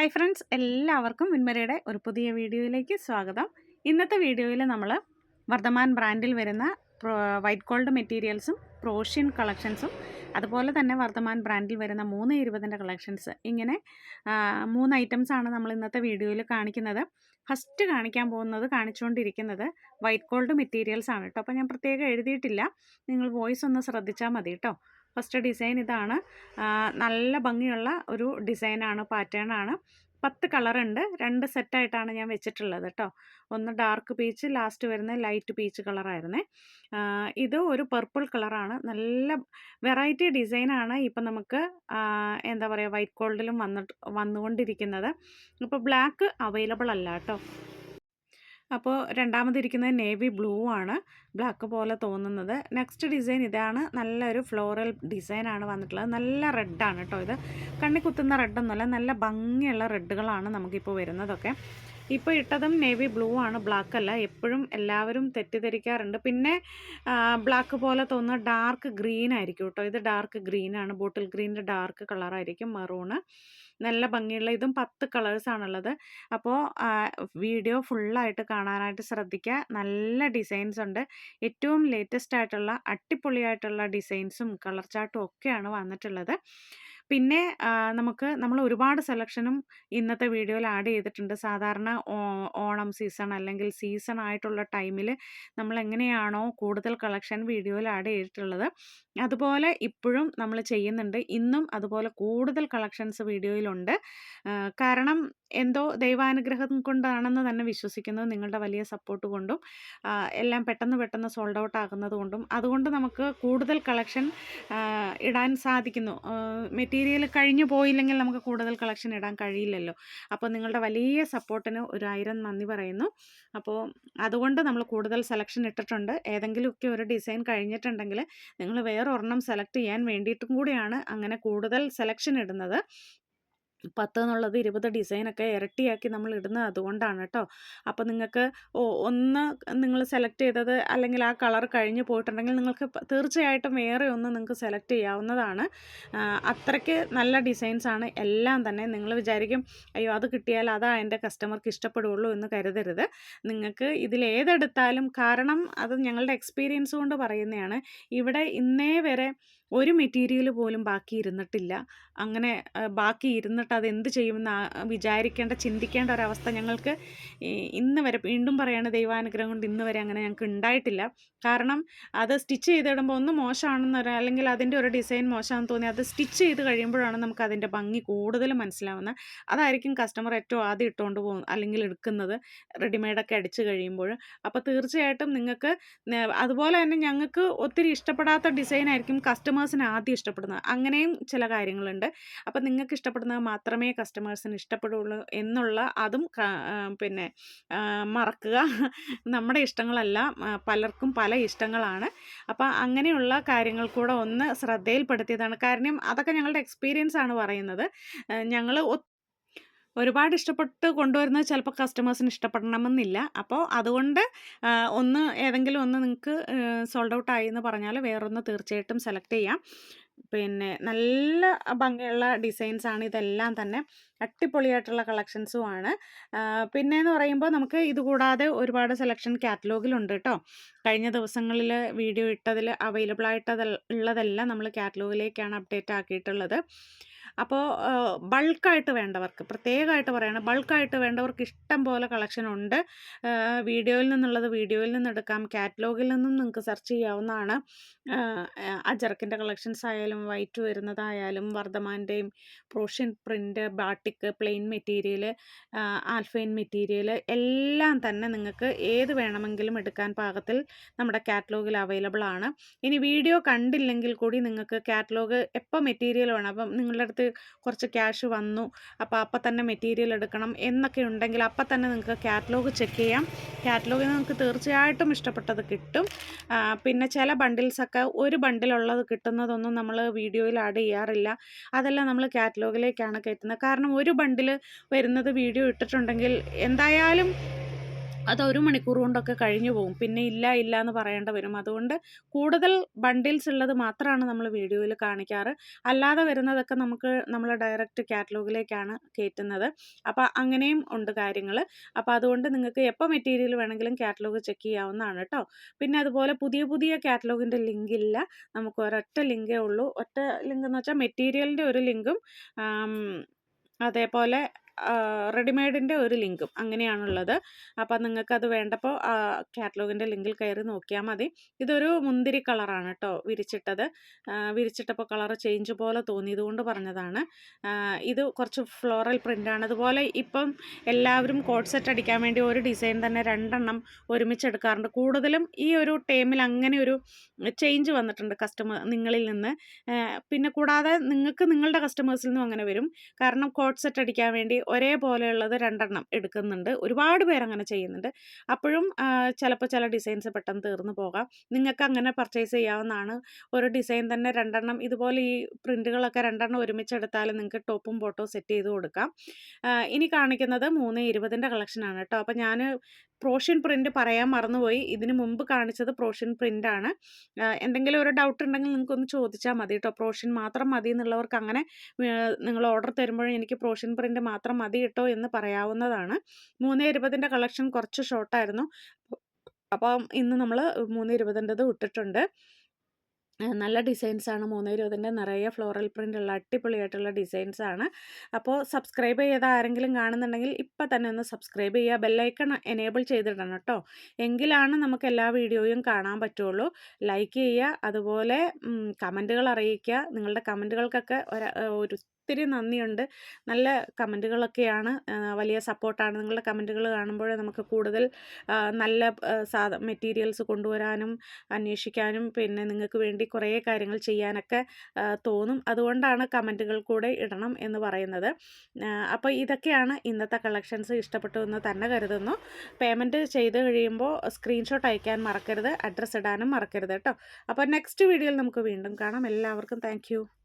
Hi friends എല്ലാവർക്കും വിൻമരയുടെ ഒരു പുതിയ വീഡിയോയിലേക്ക് സ്വാഗതം. ഇന്നത്തെ വീഡിയോയിൽ നമ്മൾ വർദ്ധമാൻ ബ്രാൻഡിൽ വരുന്ന വൈറ്റ് ഗോൾഡ് മെറ്റീരിയൽസും പ്രോഷ്യൻ കളക്ഷൻസും അതുപോലെ തന്നെ വർദ്ധമാൻ ബ്രാൻഡിൽ വരുന്ന മൂന്ന് ഇരുപതിന്റെ കളക്ഷൻസ്. ഇങ്ങനെ മൂന്ന് ഐറ്റംസാണ് നമ്മൾ ഇന്നത്തെ വീഡിയോയിൽ കാണിക്കുന്നത്. ഫസ്റ്റ് കാണിക്കാൻ പോകുന്നത് കാണിച്ചുകൊണ്ടിരിക്കുന്നത് വൈറ്റ് ഗോൾഡ് മെറ്റീരിയൽസ് ആണ് കേട്ടോ. അപ്പോൾ ഞാൻ പ്രത്യേകം എഴുതിയിട്ടില്ല. നിങ്ങൾ വോയിസ് ഒന്ന് ശ്രദ്ധിച്ചാൽ മതി കേട്ടോ. ഫസ്റ്റ് ഡിസൈൻ ഇതാണ്. നല്ല ഭംഗിയുള്ള ഒരു ഡിസൈനാണ് പാറ്റേൺ ആണ് പത്ത് കളറുണ്ട്. രണ്ട് സെറ്റായിട്ടാണ് ഞാൻ വെച്ചിട്ടുള്ളത് കേട്ടോ ഒന്ന് ഡാർക്ക് പീച്ച് ലാസ്റ്റ് വരുന്ന ലൈറ്റ് പീച്ച് കളറായിരുന്നേ. ഇത് ഒരു പർപ്പിൾ കളറാണ്. നല്ല വെറൈറ്റി ഡിസൈനാണ് ഇപ്പം നമുക്ക് എന്താ പറയുക വൈറ്റ് ഗോൾഡിലും വന്നിട്ട് വന്നുകൊണ്ടിരിക്കുന്നത്. ഇപ്പോൾ ബ്ലാക്ക് അവൈലബിൾ അല്ല കേട്ടോ അപ്പോൾ രണ്ടാമതിരിക്കുന്നത് നേവി ബ്ലൂ ആണ്. ബ്ലാക്ക് പോലെ തോന്നുന്നത്. നെക്സ്റ്റ് ഡിസൈൻ ഇതാണ്. നല്ലൊരു ഫ്ലോറൽ ഡിസൈനാണ് വന്നിട്ടുള്ളത്. നല്ല റെഡാണ് കേട്ടോ ഇത്. കണ്ണി കുത്തുന്ന റെഡൊന്നുമല്ല നല്ല ഭംഗിയുള്ള റെഡുകളാണ് നമുക്കിപ്പോൾ വരുന്നതൊക്കെ. ഇപ്പോൾ ഇട്ടതും നേവി ബ്ലൂ ആണ്. ബ്ലാക്ക് അല്ല. എപ്പോഴും എല്ലാവരും തെറ്റിദ്ധരിക്കാറുണ്ട്. പിന്നെ ബ്ലാക്ക് പോലെ തോന്നുന്ന ഡാർക്ക് ഗ്രീൻ ആയിരിക്കും കേട്ടോ ഇത് ഡാർക്ക് ഗ്രീനാണ് ബോട്ടിൽ ഗ്രീനിന്റെ ഡാർക്ക് കളറായിരിക്കും. മെറൂണ്. നല്ല ഭംഗിയുള്ള ഇതും പത്ത് കളേഴ്സാണുള്ളത് അപ്പോൾ വീഡിയോ ഫുള്ളായിട്ട് കാണാനായിട്ട് ശ്രദ്ധിക്കുക നല്ല ഡിസൈൻസ് ഉണ്ട്. ഏറ്റവും ലേറ്റസ്റ്റ് ആയിട്ടുള്ള അടിപൊളിയായിട്ടുള്ള ഡിസൈൻസും കളർ ചാർട്ടും ഒക്കെയാണ് വന്നിട്ടുള്ളത്. പിന്നെ നമുക്ക് നമ്മൾ ഒരുപാട് സെലക്ഷനും ഇന്നത്തെ വീഡിയോയിൽ ആഡ് ചെയ്തിട്ടുണ്ട്. സാധാരണ ഓണം സീസൺ അല്ലെങ്കിൽ സീസൺ ആയിട്ടുള്ള ടൈമിൽ നമ്മൾ എങ്ങനെയാണോ കൂടുതൽ കളക്ഷൻ വീഡിയോയിൽ ആഡ് ചെയ്തിട്ടുള്ളത്. അതുപോലെ ഇപ്പോഴും നമ്മൾ ചെയ്യുന്നുണ്ട്. ഇന്നും അതുപോലെ കൂടുതൽ കളക്ഷൻസ് വീഡിയോയിലുണ്ട്. കാരണം എന്തോ ദൈവാനുഗ്രഹം കൊണ്ടാണെന്ന് തന്നെ വിശ്വസിക്കുന്നു നിങ്ങളുടെ വലിയ സപ്പോർട്ട് കൊണ്ടും എല്ലാം പെട്ടെന്ന് പെട്ടെന്ന് സോൾഡ് ഔട്ട് ആകുന്നത് കൊണ്ടും. അതുകൊണ്ട് നമുക്ക് കൂടുതൽ കളക്ഷൻ ഇടാൻ സാധിക്കുന്നു. മെറ്റീരിയൽ കഴിഞ്ഞു പോയില്ലെങ്കിൽ നമുക്ക് കൂടുതൽ കളക്ഷൻ ഇടാൻ കഴിയില്ലല്ലോ. അപ്പോൾ നിങ്ങളുടെ വലിയ സപ്പോർട്ടിന് ഒരു ആയിരം നന്ദി പറയുന്നു. അപ്പോൾ അതുകൊണ്ട് നമ്മൾ കൂടുതൽ സെലക്ഷൻ ഇട്ടിട്ടുണ്ട്. ഏതെങ്കിലുമൊക്കെ ഒരു ഡിസൈൻ കഴിഞ്ഞിട്ടുണ്ടെങ്കിൽ നിങ്ങൾ വേറെ ഒരെണ്ണം സെലക്ട് ചെയ്യാൻ വേണ്ടിയിട്ടും കൂടിയാണ് അങ്ങനെ കൂടുതൽ സെലക്ഷൻ ഇടുന്നത്. പത്ത് എന്നുള്ളത് ഇരുപത് ഡിസൈനൊക്കെ ഇരട്ടിയാക്കി നമ്മൾ ഇടുന്നത് അതുകൊണ്ടാണ് കേട്ടോ അപ്പോൾ നിങ്ങൾക്ക് ഒന്ന് നിങ്ങൾ സെലക്ട് ചെയ്തത് അല്ലെങ്കിൽ ആ കളർ കഴിഞ്ഞ് പോയിട്ടുണ്ടെങ്കിൽ നിങ്ങൾക്ക് തീർച്ചയായിട്ടും വേറെ ഒന്ന് നിങ്ങൾക്ക് സെലക്ട് ചെയ്യാവുന്നതാണ്. അത്രയ്ക്ക് നല്ല ഡിസൈൻസാണ് എല്ലാം തന്നെ നിങ്ങൾ വിചാരിക്കും അയ്യോ അത് കിട്ടിയാൽ അതാ എന്റെ കസ്റ്റമർക്ക് ഇഷ്ടപ്പെടുകയുള്ളൂ എന്ന് കരുതരുത്. നിങ്ങൾക്ക് ഇതിലേതെടുത്താലും കാരണം അത് ഞങ്ങളുടെ എക്സ്പീരിയൻസ് കൊണ്ട് പറയുന്നതാണ്. ഇവിടെ ഇന്നേ വരെ ഒരു മെറ്റീരിയൽ പോലും ബാക്കി ഇരുന്നിട്ടില്ല. അങ്ങനെ ബാക്കി ഇരുന്നിട്ട് അത് എന്ത് ചെയ്യുമെന്ന് വിചാരിക്കേണ്ട ചിന്തിക്കേണ്ട ഒരവസ്ഥ ഞങ്ങൾക്ക് ഇന്ന് വരെ വീണ്ടും പറയാണ് ദൈവാനുഗ്രഹം കൊണ്ട് ഇന്ന് വരെ അങ്ങനെ ഞങ്ങൾക്ക് ഉണ്ടായിട്ടില്ല. കാരണം അത് സ്റ്റിച്ച് ചെയ്തിടുമ്പോൾ ഒന്ന് മോശമാണെന്നൊരു അല്ലെങ്കിൽ അതിന്റെ ഒരു ഡിസൈൻ മോശമാണെന്ന് തോന്നി അത് സ്റ്റിച്ച് ചെയ്ത് കഴിയുമ്പോഴാണ് നമുക്ക് അതിന്റെ ഭംഗി കൂടുതൽ മനസ്സിലാവുന്നത്. അതായിരിക്കും കസ്റ്റമർ ഏറ്റവും ആദ്യം ഇട്ടുകൊണ്ട് പോകുന്നത് അല്ലെങ്കിൽ എടുക്കുന്നത് റെഡിമെയ്ഡൊക്കെ അടിച്ച് കഴിയുമ്പോൾ. അപ്പോൾ തീർച്ചയായിട്ടും നിങ്ങൾക്ക് അതുപോലെ തന്നെ ഞങ്ങൾക്ക് ഒത്തിരി ഇഷ്ടപ്പെടാത്ത ഡിസൈൻ ആയിരിക്കും കസ്റ്റമേഴ്സിന് ആദ്യം ഇഷ്ടപ്പെടുന്നത്. അങ്ങനെയും ചില കാര്യങ്ങളുണ്ട്. അപ്പോൾ നിങ്ങൾക്ക് ഇഷ്ടപ്പെടുന്നത് മാത്രമേ കസ്റ്റമേഴ്സിന് ഇഷ്ടപ്പെടുള്ളൂ എന്നുള്ള അതും പിന്നെ മറക്കുക. നമ്മുടെ ഇഷ്ടങ്ങളല്ല പലർക്കും പല ഇഷ്ടങ്ങളാണ്. അപ്പോൾ അങ്ങനെയുള്ള കാര്യങ്ങൾ കൂടെ ഒന്ന് ശ്രദ്ധയിൽപ്പെടുത്തിയതാണ്. കാരണം അതൊക്കെ ഞങ്ങളുടെ എക്സ്പീരിയൻസ് ആണ് പറയുന്നത്. ഞങ്ങൾ ഒരുപാട് ഇഷ്ടപ്പെട്ട് കൊണ്ടുവരുന്നത് ചിലപ്പോൾ കസ്റ്റമേഴ്സിന് ഇഷ്ടപ്പെടണമെന്നില്ല. അപ്പോൾ അതുകൊണ്ട് ഒന്ന് ഏതെങ്കിലും ഒന്ന് നിങ്ങൾക്ക് സോൾഡ് ഔട്ട് ആയി എന്ന് പറഞ്ഞാൽ വേറൊന്ന് തീർച്ചയായിട്ടും സെലക്ട് ചെയ്യാം. പിന്നെ നല്ല ഭംഗിയുള്ള ഡിസൈൻസ് ആണ് ഇതെല്ലാം തന്നെ. അടിപൊളിയായിട്ടുള്ള കളക്ഷൻസും ആണ്. പിന്നെ എന്ന് പറയുമ്പോൾ നമുക്ക് ഇത് കൂടാതെ ഒരുപാട് സെലക്ഷൻ കാറ്റലോഗിലുണ്ട് കേട്ടോ കഴിഞ്ഞ ദിവസങ്ങളിൽ വീഡിയോ ഇട്ടതിൽ അവൈലബിൾ ആയിട്ട് ഉള്ളതെല്ലാം നമ്മൾ കാറ്റലോഗിലേക്കാണ് അപ്ഡേറ്റ് ആക്കിയിട്ടുള്ളത്. അപ്പോൾ ബൾക്കായിട്ട് വേണ്ടവർക്ക് പ്രത്യേകമായിട്ട് പറയണം ബൾക്കായിട്ട് വേണ്ടവർക്ക് ഇഷ്ടം പോലെ കളക്ഷൻ ഉണ്ട്. വീഡിയോയിൽ നിന്നുള്ളത് വീഡിയോയിൽ നിന്നെടുക്കാം കാറ്റലോഗിൽ നിന്നും നിങ്ങൾക്ക് സെർച്ച് ചെയ്യാവുന്നതാണ്. അജറക്കിന്റെ കളക്ഷൻസ് ആയാലും വൈറ്റ് വരുന്നതായാലും വർദ്ധമാന്റെയും പ്രോഷ്യൻ print batik plain material alpine material എല്ലാം തന്നെ നിങ്ങൾക്ക് ഏത് വേണമെങ്കിലും എടുക്കാൻ പാകത്തിൽ നമ്മുടെ കാറ്റലോഗിൽ അവൈലബിൾ ആണ് ഇനി വീഡിയോ കണ്ടില്ലെങ്കിൽ കൂടി നിങ്ങൾക്ക് കാറ്റലോഗ് എപ്പോൾ മെറ്റീരിയൽ വേണം? അപ്പം നിങ്ങളുടെ അടുത്ത് കുറച്ച് ക്യാഷ് വന്നു. അപ്പോൾ അപ്പം തന്നെ മെറ്റീരിയൽ എടുക്കണം എന്നൊക്കെ ഉണ്ടെങ്കിൽ അപ്പം തന്നെ നിങ്ങൾക്ക് കാറ്റലോഗ് ചെക്ക് ചെയ്യാം. കാറ്റലോഗിൽ നിങ്ങൾക്ക് തീർച്ചയായിട്ടും ഇഷ്ടപ്പെട്ടത് കിട്ടും. പിന്നെ ചില ബണ്ടിൽസൊക്കെ ഒരു ബണ്ടിലുള്ളത് കിട്ടുന്നതൊന്നും നമ്മൾ വീഡിയോയിൽ ആഡ് ചെയ്യാറില്ല. അതെല്ലാം നമ്മൾ കാറ്റലോഗിലേക്കാണ് കയറ്റുന്നത്. കാരണം ഒരു ബണ്ടിൽ വരുന്നത് വീഡിയോ ഇട്ടിട്ടുണ്ടെങ്കിൽ എന്തായാലും അത് ഒരു മണിക്കൂർ കൊണ്ടൊക്കെ കഴിഞ്ഞു പോകും. പിന്നെ ഇല്ല ഇല്ല എന്ന് പറയേണ്ട വരും. അതുകൊണ്ട് കൂടുതൽ ബണ്ടിൽസ് ഉള്ളത് മാത്രമാണ് നമ്മൾ വീഡിയോയിൽ കാണിക്കാറ്. അല്ലാതെ വരുന്നതൊക്കെ നമുക്ക് നമ്മൾ ഡയറക്റ്റ് കാറ്റലോഗിലേക്കാണ് കയറ്റുന്നത്. അപ്പോൾ അങ്ങനെയും ഉണ്ട് കാര്യങ്ങൾ. അപ്പോൾ അതുകൊണ്ട് നിങ്ങൾക്ക് എപ്പോൾ മെറ്റീരിയൽ വേണമെങ്കിലും കാറ്റലോഗ് ചെക്ക് ചെയ്യാവുന്നതാണ് കേട്ടോ പിന്നെ അതുപോലെ പുതിയ പുതിയ കാറ്റലോഗിന്റെ ലിങ്ക് ഇല്ല. നമുക്ക് ഒരൊറ്റ ലിങ്കേ ഉള്ളൂ. ഒറ്റ ലിങ്ക് എന്ന് വെച്ചാൽ മെറ്റീരിയലിന്റെ ഒരു ലിങ്കും അതേപോലെ റെഡിമെയ്ഡിന്റെ ഒരു ലിങ്കും അങ്ങനെയാണുള്ളത്. അപ്പോൾ നിങ്ങൾക്കത് വേണ്ടപ്പോൾ കാറ്റലോഗിന്റെ ലിങ്കിൽ കയറി നോക്കിയാൽ മതി. ഇതൊരു മുന്തിരി കളറാണ് കേട്ടോ വിരിച്ചിട്ടത്. വിരിച്ചിട്ടപ്പോൾ കളർ ചേഞ്ച് പോലെ തോന്നിയതുകൊണ്ട് പറഞ്ഞതാണ്. ഇത് കുറച്ച് ഫ്ലോറൽ പ്രിന്റാണ് അതുപോലെ ഇപ്പം എല്ലാവരും കോഡ് സെറ്റ് അടിക്കാൻ വേണ്ടി ഒരു ഡിസൈൻ തന്നെ രണ്ടെണ്ണം ഒരുമിച്ച് എടുക്കാറുണ്ട്. കൂടുതലും ഈ ഒരു ടൈമിൽ അങ്ങനെ ഒരു ചേഞ്ച് വന്നിട്ടുണ്ട് കസ്റ്റമർ നിങ്ങളിൽ നിന്ന്. പിന്നെ കൂടാതെ നിങ്ങൾക്ക് നിങ്ങളുടെ കസ്റ്റമേഴ്സിൽ നിന്നും അങ്ങനെ വരും. കാരണം കോഡ് സെറ്റ് അടിക്കാൻ വേണ്ടി ഒരേപോലെയുള്ളത് രണ്ടെണ്ണം എടുക്കുന്നുണ്ട്. ഒരുപാട് പേർ അങ്ങനെ ചെയ്യുന്നുണ്ട്. അപ്പോഴും ചിലപ്പോൾ ചില ഡിസൈൻസ് പെട്ടെന്ന് തീർന്നു പോകാം. നിങ്ങൾക്ക് അങ്ങനെ പർച്ചേസ് ചെയ്യാവുന്നതാണ്. ഒരു ഡിസൈൻ തന്നെ രണ്ടെണ്ണം ഇതുപോലെ ഈ പ്രിന്റുകളൊക്കെ രണ്ടെണ്ണം ഒരുമിച്ചെടുത്താൽ നിങ്ങൾക്ക് ടോപ്പും ബോട്ടോ സെറ്റ് ചെയ്ത് കൊടുക്കാം. ഇനി കാണിക്കുന്നത് മൂന്ന് ഇരുപതിന്റെ കളക്ഷനാണ് കേട്ടോ. അപ്പോൾ ഞാൻ പ്രോഷ്യൻ പ്രിന്റ് പറയാൻ മറന്നുപോയി. ഇതിന് മുമ്പ് കാണിച്ചത് പ്രോഷ്യൻ പ്രിന്റാണ് എന്തെങ്കിലും ഒരു ഡൗട്ട് ഉണ്ടെങ്കിൽ നിങ്ങൾക്കൊന്ന് ചോദിച്ചാൽ മതി കേട്ടോ പ്രോഷ്യൻ മാത്രം മതി എന്നുള്ളവർക്ക് അങ്ങനെ നിങ്ങൾ ഓർഡർ തരുമ്പോഴും എനിക്ക് പ്രോഷ്യൻ പ്രിന്റ് മാത്രം മതി കേട്ടോ എന്ന് പറയാവുന്നതാണ്. മൂന്ന് ഇരുപതിന്റെ കളക്ഷൻ കുറച്ച് ഷോർട്ടായിരുന്നു അപ്പം ഇന്ന് നമ്മൾ മൂന്ന് ഇരുപതിന്റെത് ഇട്ടിട്ടുണ്ട് നല്ല ഡിസൈൻസാണ് മൂന്ന് ഇരുപതിന്റെ നിറയെ ഫ്ലോറൽ പ്രിന്റ് ഉള്ള അടിപൊളിയായിട്ടുള്ള ഡിസൈൻസാണ് അപ്പോൾ സബ്സ്ക്രൈബ് ചെയ്ത ആരെങ്കിലും കാണുന്നുണ്ടെങ്കിൽ ഇപ്പം തന്നെ ഒന്ന് സബ്സ്ക്രൈബ് ചെയ്യുക. ബെല്ലൈക്കൺ എനേബിൾ ചെയ്തിടണം കേട്ടോ. എങ്കിലാണ് നമുക്ക് എല്ലാ വീഡിയോയും കാണാൻ പറ്റുള്ളൂ. ലൈക്ക് ചെയ്യുക. അതുപോലെ കമന്റുകൾ അറിയിക്കുക. നിങ്ങളുടെ കമന്റുകൾക്കൊക്കെ ഒരു ഒത്തിരി നന്ദിയുണ്ട്. നല്ല കമന്റുകളൊക്കെയാണ്. വലിയ സപ്പോർട്ടാണ്. നിങ്ങളുടെ കമന്റുകൾ കാണുമ്പോൾ നമുക്ക് കൂടുതൽ നല്ല സാധ മെറ്റീരിയൽസ് കൊണ്ടുവരാനും അന്വേഷിക്കാനും പിന്നെ നിങ്ങൾക്ക് വേണ്ടി കുറേ കാര്യങ്ങൾ ചെയ്യാനൊക്കെ തോന്നും. അതുകൊണ്ടാണ് കമന്റുകൾ കൂടെ ഇടണം എന്ന് പറയുന്നത്. അപ്പോൾ ഇതൊക്കെയാണ് ഇന്നത്തെ കളക്ഷൻസ്. ഇഷ്ടപ്പെട്ടു എന്ന് തന്നെ കരുതുന്നു. പേയ്മെന്റ് ചെയ്ത് കഴിയുമ്പോൾ സ്ക്രീൻഷോട്ട് അയക്കാൻ മറക്കരുത്. അഡ്രസ്സ് ഇടാനും മറക്കരുത് കേട്ടോ. അപ്പോൾ നെക്സ്റ്റ് വീഡിയോയിൽ നമുക്ക് വീണ്ടും കാണാം. എല്ലാവർക്കും താങ്ക്